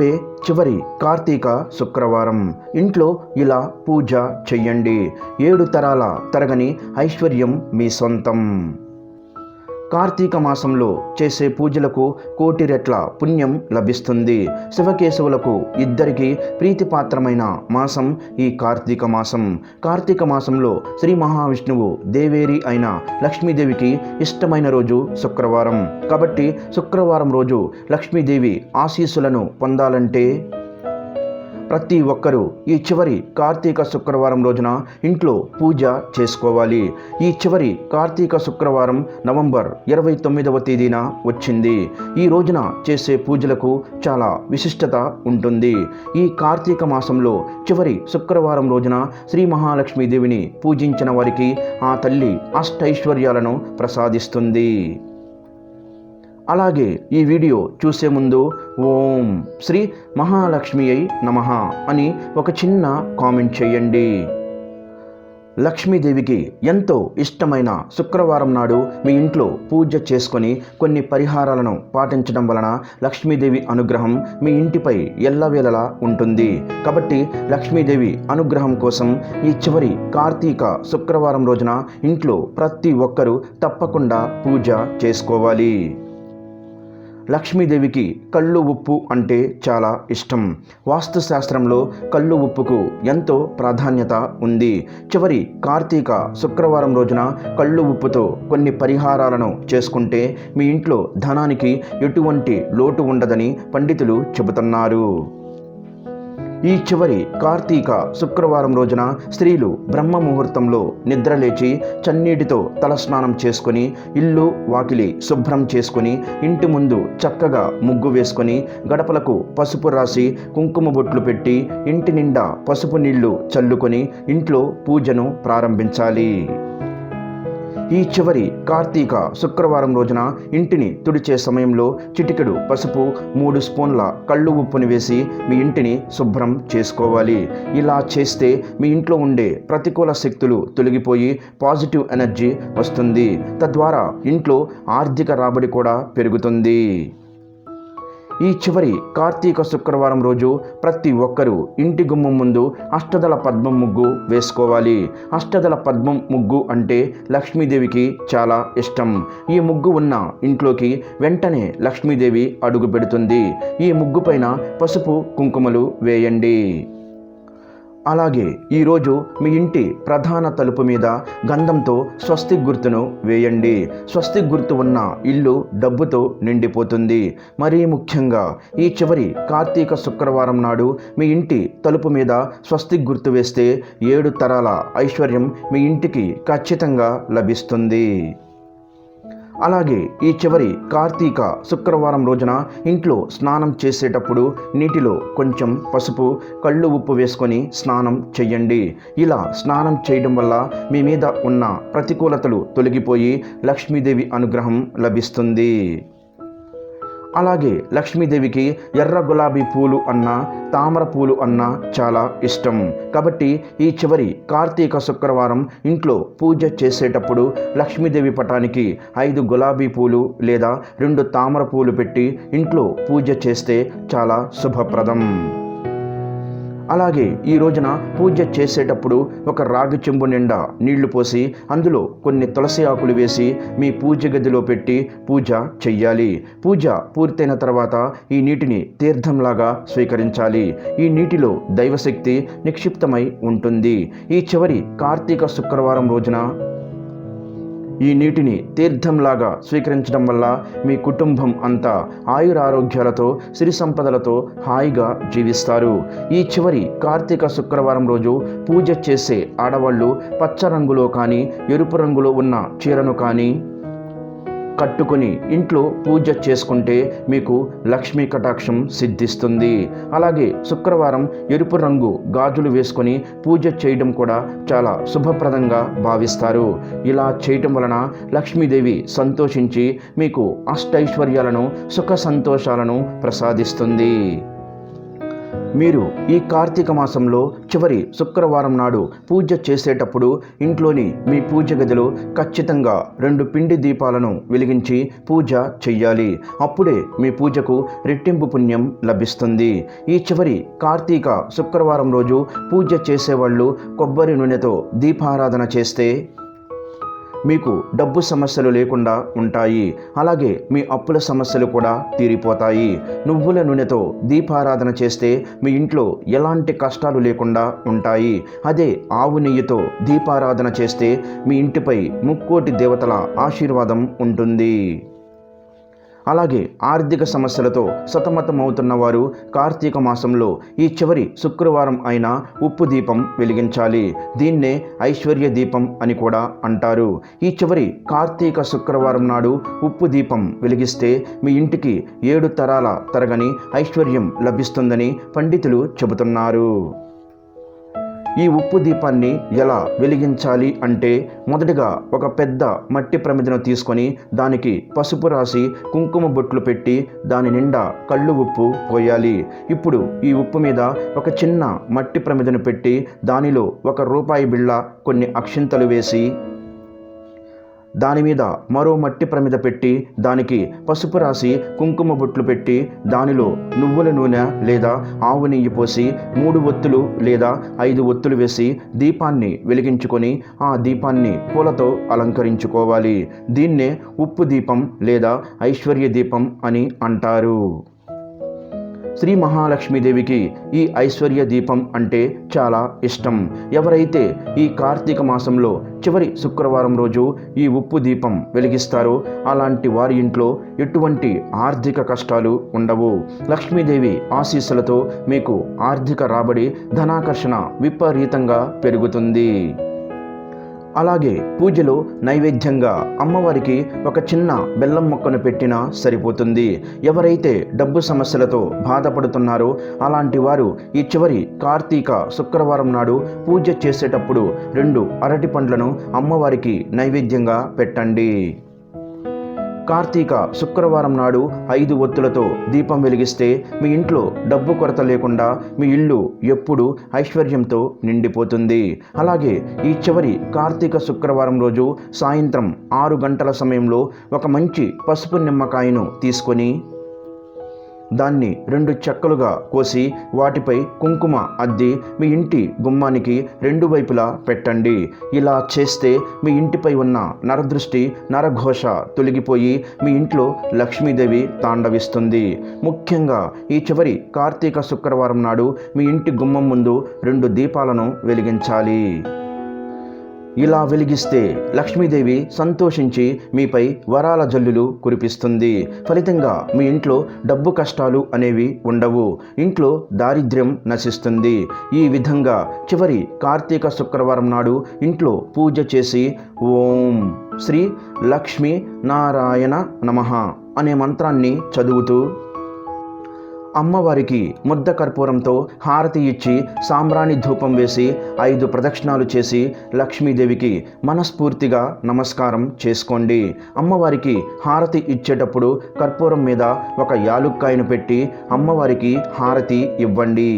రేపే చివరి కార్తీక శుక్రవారం. ఇంట్లో ఇలా పూజ చెయ్యండి. ఏడు తరాల తరగని ఐశ్వర్యం మీ సొంతం. కార్తీక మాసంలో చేసే పూజలకు కోటి రెట్ల పుణ్యం లభిస్తుంది. శివకేశవులకు ఇద్దరికి ప్రీతిపాత్రమైన మాసం ఈ కార్తీక మాసం. కార్తీక మాసంలో శ్రీ మహావిష్ణువు దేవేరి అయిన లక్ష్మీదేవికి ఇష్టమైన రోజు శుక్రవారం. కాబట్టి శుక్రవారం రోజు లక్ష్మీదేవి ఆశీస్సులను పొందాలంటే ప్రతి ఒక్కరూ ఈ చివరి కార్తీక శుక్రవారం రోజున ఇంట్లో పూజ చేసుకోవాలి. ఈ చివరి కార్తీక శుక్రవారం నవంబర్ ఇరవై తొమ్మిదవ తేదీన వచ్చింది. ఈ రోజున చేసే పూజలకు చాలా విశిష్టత ఉంటుంది. ఈ కార్తీక మాసంలో చివరి శుక్రవారం రోజున శ్రీ మహాలక్ష్మీదేవిని పూజించిన వారికి ఆ తల్లి అష్టైశ్వర్యాలను ప్రసాదిస్తుంది. అలాగే ఈ వీడియో చూసే ముందు ఓం శ్రీ మహాలక్ష్మి అయి నమ అని ఒక చిన్న కామెంట్ చేయండి. లక్ష్మీదేవికి ఎంతో ఇష్టమైన శుక్రవారం నాడు మీ ఇంట్లో పూజ చేసుకొని కొన్ని పరిహారాలను పాటించడం వలన లక్ష్మీదేవి అనుగ్రహం మీ ఇంటిపై ఎల్లవేళలా ఉంటుంది. కాబట్టి లక్ష్మీదేవి అనుగ్రహం కోసం ఈ చివరి కార్తీక శుక్రవారం రోజున ఇంట్లో ప్రతి ఒక్కరూ తప్పకుండా పూజ చేసుకోవాలి. లక్ష్మీదేవికి కళ్ళు ఉప్పు అంటే చాలా ఇష్టం. వాస్తుశాస్త్రంలో కళ్ళు ఉప్పుకు ఎంతో ప్రాధాన్యత ఉంది. చివరి కార్తీక శుక్రవారం రోజున కళ్ళు ఉప్పుతో కొన్ని పరిహారాలను చేసుకుంటే మీ ఇంట్లో ధనానికి ఎటువంటి లోటు ఉండదని పండితులు చెబుతున్నారు. ఈ చివరి కార్తీక శుక్రవారం రోజున స్త్రీలు బ్రహ్మ ముహూర్తంలో నిద్రలేచి చన్నీటితో తలస్నానం చేసుకొని ఇల్లు వాకిలి శుభ్రం చేసుకొని ఇంటి ముందు చక్కగా ముగ్గు వేసుకొని గడపలకు పసుపు రాసి కుంకుమ బొట్లు పెట్టి ఇంటి నిండా పసుపు నీళ్ళు చల్లుకొని ఇంట్లో పూజను ప్రారంభించాలి. ఈ చివరి కార్తీక శుక్రవారం రోజున ఇంటిని తుడిచే సమయంలో చిటికెడు పసుపు మూడు స్పూన్ల కళ్ళు ఉప్పుని వేసి మీ ఇంటిని శుభ్రం చేసుకోవాలి. ఇలా చేస్తే మీ ఇంట్లో ఉండే ప్రతికూల శక్తులు తొలగిపోయి పాజిటివ్ ఎనర్జీ వస్తుంది. తద్వారా ఇంట్లో ఆర్థిక రాబడి కూడా పెరుగుతుంది. ఈ చివరి కార్తీక శుక్రవారం రోజు ప్రతి ఒక్కరూ ఇంటి గుమ్మం ముందు అష్టదళ పద్మం ముగ్గు వేసుకోవాలి. అష్టదళ పద్మం ముగ్గు అంటే లక్ష్మీదేవికి చాలా ఇష్టం. ఈ ముగ్గు ఉన్న ఇంట్లోకి వెంటనే లక్ష్మీదేవి అడుగు పెడుతుంది. ఈ ముగ్గు పైన పసుపు కుంకుమలు వేయండి. అలాగే ఈరోజు మీ ఇంటి ప్రధాన తలుపు మీద గంధంతో స్వస్తిక్ గుర్తును వేయండి. స్వస్తిక్ గుర్తు ఉన్న ఇల్లు డబ్బుతో నిండిపోతుంది. మరీ ముఖ్యంగా ఈ చివరి కార్తీక శుక్రవారం నాడు మీ ఇంటి తలుపు మీద స్వస్తిక్ గుర్తు వేస్తే ఏడు తరాల ఐశ్వర్యం మీ ఇంటికి ఖచ్చితంగా లభిస్తుంది. అలాగే ఈ చివరి కార్తీక శుక్రవారం రోజున ఇంట్లో స్నానం చేసేటప్పుడు నీటిలో కొంచెం పసుపు కళ్ళు ఉప్పు వేసుకొని స్నానం చేయండి ఇలా స్నానం చేయడం వల్ల మీ మీద ఉన్న ప్రతికూలతలు తొలగిపోయి లక్ష్మీదేవి అనుగ్రహం లభిస్తుంది. అలాగే లక్ష్మీదేవికి ఎర్ర గులాబీ పూలు అన్న తామర పూలు అన్న చాలా ఇష్టం. కాబట్టి ఈ చివరి కార్తీక శుక్రవారం ఇంట్లో పూజ చేసేటప్పుడు లక్ష్మీదేవి పటానికి ఐదు గులాబీ పూలు లేదా రెండు తామర పూలు పెట్టి ఇంట్లో పూజ చేస్తే చాలా శుభప్రదం. అలాగే ఈ రోజున పూజ చేసేటప్పుడు ఒక రాగి చెంబు నిండా నీళ్ళు పోసి అందులో కొన్ని తులసి ఆకులు వేసి మీ పూజ గదిలో పెట్టి పూజ చెయ్యాలి. పూజ పూర్తయిన తర్వాత ఈ నీటిని తీర్థంలాగా స్వీకరించాలి. ఈ నీటిలో దైవశక్తి నిక్షిప్తమై ఉంటుంది. ఈ చివరి కార్తీక శుక్రవారం రోజున ఈ నీటిని తీర్థంలాగా స్వీకరించడం వల్ల మీ కుటుంబం అంతా ఆయురారోగ్యాలతో సిరి సంపదలతో హాయిగా జీవిస్తారు. ఈ చివరి కార్తీక శుక్రవారం రోజు పూజ చేసే ఆడవాళ్ళు పచ్చ రంగులో కానీ ఎరుపు రంగులో ఉన్న చీరను కానీ కట్టుకొని ఇంట్లో పూజ చేసుకుంటే మీకు లక్ష్మీ కటాక్షం సిద్ధిస్తుంది. అలాగే శుక్రవారం ఎరుపు రంగు గాజులు వేసుకొని పూజ చేయడం కూడా చాలా శుభప్రదంగా భావిస్తారు. ఇలా చేయటం వలన లక్ష్మీదేవి సంతోషించి మీకు అష్టైశ్వర్యాలను సుఖ సంతోషాలను ప్రసాదిస్తుంది. మీరు ఈ కార్తీక మాసంలో చివరి శుక్రవారం నాడు పూజ చేసేటప్పుడు ఇంట్లోని మీ పూజ గదిలో ఖచ్చితంగా రెండు పిండి దీపాలను వెలిగించి పూజ చెయ్యాలి. అప్పుడే మీ పూజకు రెట్టింపు పుణ్యం లభిస్తుంది. ఈ చివరి కార్తీక శుక్రవారం రోజు పూజ చేసేవాళ్ళు కొబ్బరి నూనెతో దీపారాధన చేస్తే మీకు డబ్బు సమస్యలు లేకుండా ఉంటాయి. అలాగే మీ అప్పుల సమస్యలు కూడా తీరిపోతాయి. నువ్వుల నూనెతో దీపారాధన చేస్తే మీ ఇంట్లో ఎలాంటి కష్టాలు లేకుండా ఉంటాయి. అదే ఆవు నెయ్యితో దీపారాధన చేస్తే మీ ఇంటిపై ముక్కోటి దేవతల ఆశీర్వాదం ఉంటుంది. అలాగే ఆర్థిక సమస్యలతో సతమతమవుతున్న వారు కార్తీక మాసంలో ఈ చివరి శుక్రవారం అయిన ఉప్పు దీపం వెలిగించాలి. దీన్నే ఐశ్వర్య దీపం అని కూడా అంటారు. ఈ చివరి కార్తీక శుక్రవారం నాడు ఉప్పు దీపం వెలిగిస్తే మీ ఇంటికి ఏడు తరాల తరగని ఐశ్వర్యం లభిస్తుందని పండితులు చెబుతున్నారు. ఈ ఉప్పు దీపాన్ని ఎలా వెలిగించాలి అంటే మొదటిగా ఒక పెద్ద మట్టి ప్రమిదను తీసుకొని దానికి పసుపు రాసి కుంకుమ బొట్లు పెట్టి దాని నిండా కళ్ళు ఉప్పు పోయాలి. ఇప్పుడు ఈ ఉప్పు మీద ఒక చిన్న మట్టి ప్రమిదను పెట్టి దానిలో ఒక రూపాయి బిళ్ళ కొన్ని అక్షింతలు వేసి దాని మీద మరో మట్టి ప్రమిద పెట్టి దానికి పసుపు రాసి కుంకుమ బొట్లు పెట్టి దానిలో నువ్వుల నూనె లేదా ఆవు నెయ్యి పోసి మూడు ఒత్తులు లేదా ఐదు ఒత్తులు వేసి దీపాన్ని వెలిగించుకొని ఆ దీపాన్ని పూలతో అలంకరించుకోవాలి. దీన్నే ఉప్పు దీపం లేదా ఐశ్వర్య దీపం అని అంటారు. శ్రీ మహాలక్ష్మీదేవికి ఈ ఐశ్వర్య దీపం అంటే చాలా ఇష్టం. ఎవరైతే ఈ కార్తీక మాసంలో చివరి శుక్రవారం రోజు ఈ ఉప్పు దీపం వెలిగిస్తారో అలాంటి వారి ఇంట్లో ఎటువంటి ఆర్థిక కష్టాలు ఉండవు. లక్ష్మీదేవి ఆశీస్సులతో మీకు ఆర్థిక రాబడి ధనాకర్షణ విపరీతంగా పెరుగుతుంది. అలాగే పూజలో నైవేద్యంగా అమ్మవారికి ఒక చిన్న బెల్లం మొక్కను పెట్టినా సరిపోతుంది. ఎవరైతే డబ్బు సమస్యలతో బాధపడుతున్నారో అలాంటి వారు ఈ చివరి కార్తీక శుక్రవారం నాడు పూజ చేసేటప్పుడు రెండు అరటి పండ్లను అమ్మవారికి నైవేద్యంగా పెట్టండి. కార్తీక శుక్రవారం నాడు ఐదు ఒత్తులతో దీపం వెలిగిస్తే మీ ఇంట్లో డబ్బు కొరత లేకుండా మీ ఇల్లు ఎప్పుడు ఐశ్వర్యంతో నిండిపోతుంది. అలాగే ఈ చివరి కార్తీక శుక్రవారం రోజు సాయంత్రం ఆరు గంటల సమయంలో ఒక మంచి పసుపు నిమ్మకాయను తీసుకొని దాన్ని రెండు చెక్కలుగా కోసి వాటిపై కుంకుమ అద్ది మీ ఇంటి గుమ్మానికి రెండు వైపులా పెట్టండి. ఇలా చేస్తే మీ ఇంటిపై ఉన్న నరదృష్టి నరఘోష తొలగిపోయి మీ ఇంట్లో లక్ష్మీదేవి తాండవిస్తుంది. ముఖ్యంగా ఈ చివరి కార్తీక శుక్రవారం నాడు మీ ఇంటి గుమ్మం ముందు రెండు దీపాలను వెలిగించాలి. ఇలా వెలిగిస్తే లక్ష్మీదేవి సంతోషించి మీపై వరాల జల్లులు కురిపిస్తుంది. ఫలితంగా మీ ఇంట్లో డబ్బు కష్టాలు అనేవి ఉండవు. ఇంట్లో దారిద్ర్యం నశిస్తుంది. ఈ విధంగా చివరి కార్తీక శుక్రవారం నాడు ఇంట్లో పూజ చేసి ఓం శ్రీ లక్ష్మీ నారాయణ నమః అనే మంత్రాన్ని చదువుతూ అమ్మవారికి ముద్ద కర్పూరంతో హారతి ఇచ్చి సాంబ్రాణి ధూపం వేసి ఐదు ప్రదక్షిణాలు చేసి లక్ష్మీదేవికి మనస్ఫూర్తిగా నమస్కారం చేసుకోండి. అమ్మవారికి హారతి ఇచ్చేటప్పుడు కర్పూరం మీద ఒక యాలుక్కాయను పెట్టి అమ్మవారికి హారతి ఇవ్వండి.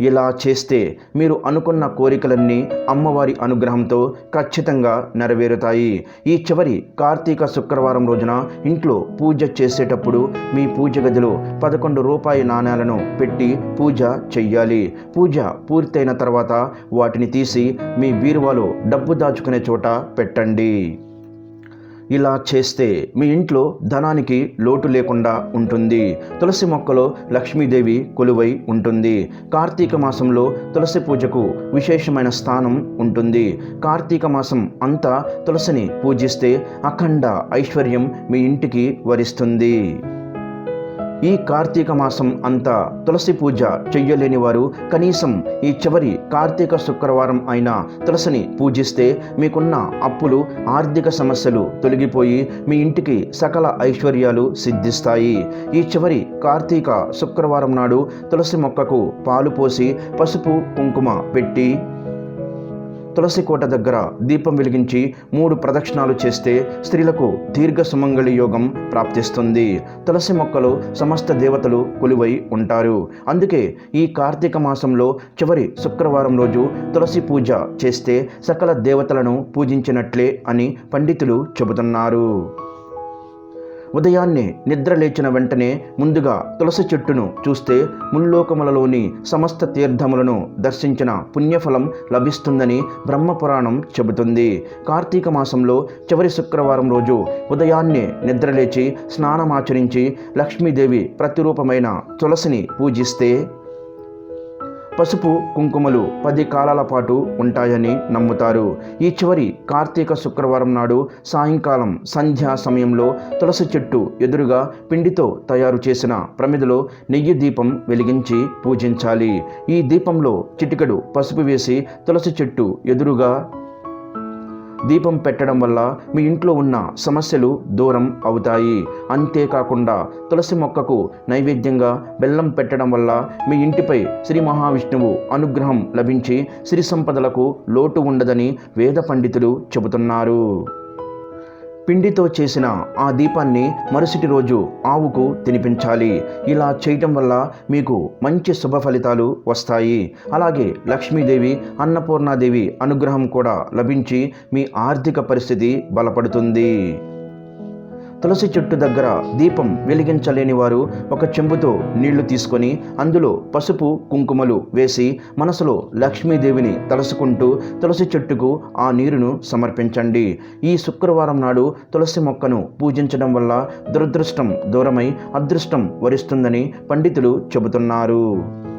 ఇలా చేస్తే మీరు అనుకున్న కోరికలన్నీ అమ్మవారి అనుగ్రహంతో ఖచ్చితంగా నెరవేరుతాయి. ఈ చివరి కార్తీక శుక్రవారం రోజున ఇంట్లో పూజ చేసేటప్పుడు మీ పూజ గదిలో పదకొండు రూపాయి నాణ్యాలను పెట్టి పూజ చెయ్యాలి. పూజ పూర్తయిన తర్వాత వాటిని తీసి మీ బీరువాలో డబ్బు దాచుకునే చోట పెట్టండి. ఇలా చేస్తే మీ ఇంట్లో ధనానికి లోటు లేకుండా ఉంటుంది. తులసి మొక్కలో లక్ష్మీదేవి కొలువై ఉంటుంది. కార్తీక మాసంలో తులసి పూజకు విశేషమైన స్థానం ఉంటుంది. కార్తీక మాసం అంతా తులసిని పూజిస్తే అఖండ ఐశ్వర్యం మీ ఇంటికి వరిస్తుంది. ఈ కార్తీక మాసం అంతా తులసి పూజ చెయ్యలేని వారు కనీసం ఈ చివరి కార్తీక శుక్రవారం అయిన తులసిని పూజిస్తే మీకున్న అప్పులు ఆర్థిక సమస్యలు తొలగిపోయి మీ ఇంటికి సకల ఐశ్వర్యాలు సిద్ధిస్తాయి. ఈ చివరి కార్తీక శుక్రవారం నాడు తులసి మొక్కకు పాలు పోసి పసుపు కుంకుమ పెట్టి తులసి కోట దగ్గర దీపం వెలిగించి మూడు ప్రదక్షిణాలు చేస్తే స్త్రీలకు దీర్ఘ సుమంగళి యోగం ప్రాప్తిస్తుంది. తులసి మొక్కలు సమస్త దేవతలు కొలువై ఉంటారు. అందుకే ఈ కార్తీక మాసంలో చివరి శుక్రవారం రోజు తులసి పూజ చేస్తే సకల దేవతలను పూజించినట్లే అని పండితులు చెబుతున్నారు. ఉదయాన్నే నిద్ర లేచిన వెంటనే ముందుగా తులసి చెట్టును చూస్తే ముల్లోకములలోని సమస్త తీర్థములను దర్శించిన పుణ్యఫలం లభిస్తుందని బ్రహ్మపురాణం చెబుతుంది. కార్తీక మాసంలో చివరి శుక్రవారం రోజు ఉదయాన్నే నిద్రలేచి స్నానమాచరించి లక్ష్మీదేవి ప్రతిరూపమైన తులసిని పూజిస్తే పసుపు కుంకుమలు పది కాలాల పాటు ఉంటాయని నమ్ముతారు. ఈ చివరి కార్తీక శుక్రవారం నాడు సాయంకాలం సంధ్యా సమయంలో తులసి చెట్టు ఎదురుగా పిండితో తయారు చేసిన ప్రమిదలో నెయ్యి దీపం వెలిగించి పూజించాలి. ఈ దీపంలో చిటికడు పసుపు వేసి తులసి చెట్టు ఎదురుగా దీపం పెట్టడం వల్ల మీ ఇంట్లో ఉన్న సమస్యలు దూరం అవుతాయి. అంతేకాకుండా తులసి మొక్కకు నైవేద్యంగా బెల్లం పెట్టడం వల్ల మీ ఇంటిపై శ్రీ మహావిష్ణువు అనుగ్రహం లభించి సిరి సంపదలకు లోటు ఉండదని వేద పండితులు చెబుతున్నారు. పిండితో చేసిన ఆ దీపాన్ని మరుసటి రోజు ఆవుకు తినిపించాలి. ఇలా చేయటం వల్ల మీకు మంచి శుభ ఫలితాలు వస్తాయి. అలాగే లక్ష్మీదేవి అన్నపూర్ణాదేవి అనుగ్రహం కూడా లభించి మీ ఆర్థిక పరిస్థితి బలపడుతుంది. తులసి చెట్టు దగ్గర దీపం వెలిగించలేని వారు ఒక చెంబుతో నీళ్ళు తీసుకొని అందులో పసుపు కుంకుమలు వేసి మనసులో లక్ష్మీదేవిని తలుసుకుంటూ తులసి చెట్టుకు ఆ నీరును సమర్పించండి. ఈ శుక్రవారం నాడు తులసి మొక్కను పూజించడం వల్ల దురదృష్టం దూరమై అదృష్టం వరిస్తుందని పండితులు చెబుతున్నారు.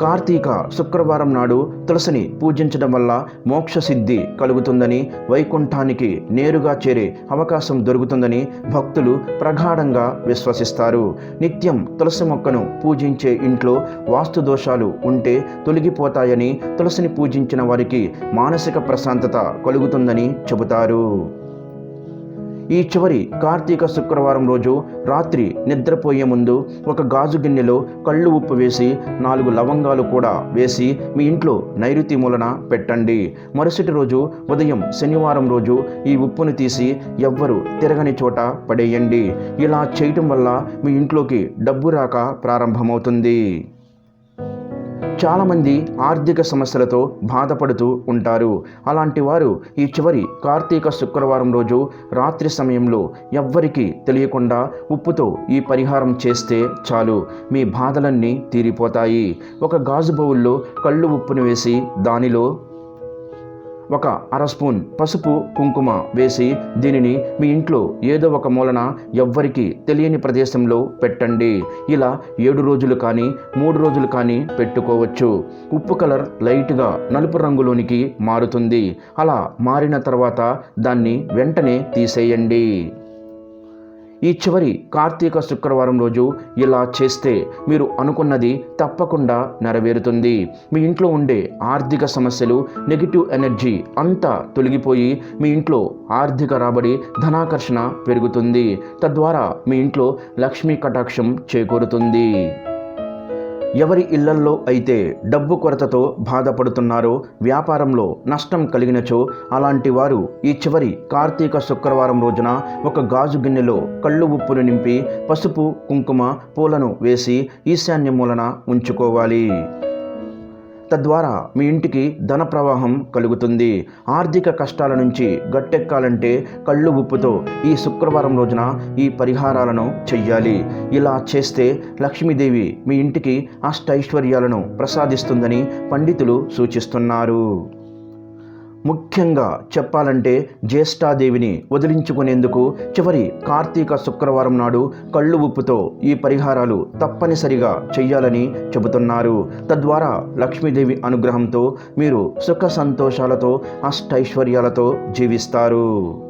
కార్తీక శుక్రవారం నాడు తులసిని పూజించడం వల్ల మోక్ష సిద్ధి కలుగుతుందని వైకుంఠానికి నేరుగా చేరే అవకాశం దొరుకుతుందని భక్తులు ప్రగాఢంగా విశ్వసిస్తారు. నిత్యం తులసి మొక్కను పూజించే ఇంట్లో వాస్తు దోషాలు ఉంటే తొలగిపోతాయని తులసిని పూజించిన వారికి మానసిక ప్రశాంతత కలుగుతుందని చెబుతారు. ఈ చివరి కార్తీక శుక్రవారం రోజు రాత్రి నిద్రపోయే ముందు ఒక గాజు గిన్నెలో కళ్ళు ఉప్పు వేసి నాలుగు లవంగాలు కూడా వేసి మీ ఇంట్లో నైరుతి మూలన పెట్టండి. మరుసటి రోజు ఉదయం శనివారం రోజు ఈ ఉప్పును తీసి ఎవ్వరు తిరగని చోట పడేయండి. ఇలా చేయటం వల్ల మీ ఇంట్లోకి డబ్బు రాక ప్రారంభమవుతుంది. చాలామంది ఆర్థిక సమస్యలతో బాధపడుతూ ఉంటారు. అలాంటి వారు ఈ చివరి కార్తీక శుక్రవారం రోజు రాత్రి సమయంలో ఎవ్వరికీ తెలియకుండా ఉప్పుతో ఈ పరిహారం చేస్తే చాలు. మీ బాధలన్నీ తీరిపోతాయి. ఒక గాజు బౌల్లో కళ్ళు ఉప్పును వేసి దానిలో ఒక అర స్పూన్ పసుపు కుంకుమ వేసి దీనిని మీ ఇంట్లో ఏదో ఒక మూలన ఎవ్వరికి తెలియని ప్రదేశంలో పెట్టండి. ఇలా ఏడు రోజులు కానీ మూడు రోజులు కానీ పెట్టుకోవచ్చు. ఉప్పు కలర్ లైట్గా నలుపు రంగులోనికి మారుతుంది. అలా మారిన తర్వాత దాన్ని వెంటనే తీసేయండి. ఈ చివరి కార్తీక శుక్రవారం రోజు ఇలా చేస్తే మీరు అనుకున్నది తప్పకుండా నెరవేరుతుంది. మీ ఇంట్లో ఉండే ఆర్థిక సమస్యలు నెగిటివ్ ఎనర్జీ అంతా తొలగిపోయి మీ ఇంట్లో ఆర్థిక రాబడి ధనాకర్షణ పెరుగుతుంది. తద్వారా మీ ఇంట్లో లక్ష్మీ కటాక్షం చేకూరుతుంది. ఎవరి ఇళ్ళల్లో అయితే డబ్బు కొరతతో బాధపడుతున్నారో వ్యాపారంలో నష్టం కలిగినచో అలాంటి వారు ఈ చివరి కార్తీక శుక్రవారం రోజున ఒక గాజు గిన్నెలో కళ్ళు ఉప్పును నింపి పసుపు కుంకుమ పూలను వేసి ఈశాన్య మూలన ఉంచుకోవాలి. తద్వారా మీ ఇంటికి ధన ప్రవాహం కలుగుతుంది. ఆర్థిక కష్టాల నుంచి గట్టెక్కాలంటే కళ్ళు ఉప్పుతో ఈ శుక్రవారం రోజున ఈ పరిహారాలను చెయ్యాలి. ఇలా చేస్తే లక్ష్మీదేవి మీ ఇంటికి అష్టైశ్వర్యాలను ప్రసాదిస్తుందని పండితులు సూచిస్తున్నారు. ముఖ్యంగా చెప్పాలంటే జ్యేష్ఠాదేవిని వదిలించుకునేందుకు చివరి కార్తీక శుక్రవారం నాడు కళ్ళు ఉప్పుతో ఈ పరిహారాలు తప్పనిసరిగా చెయ్యాలని చెబుతున్నారు. తద్వారా లక్ష్మీదేవి అనుగ్రహంతో మీరు సుఖ సంతోషాలతో అష్టైశ్వర్యాలతో జీవిస్తారు.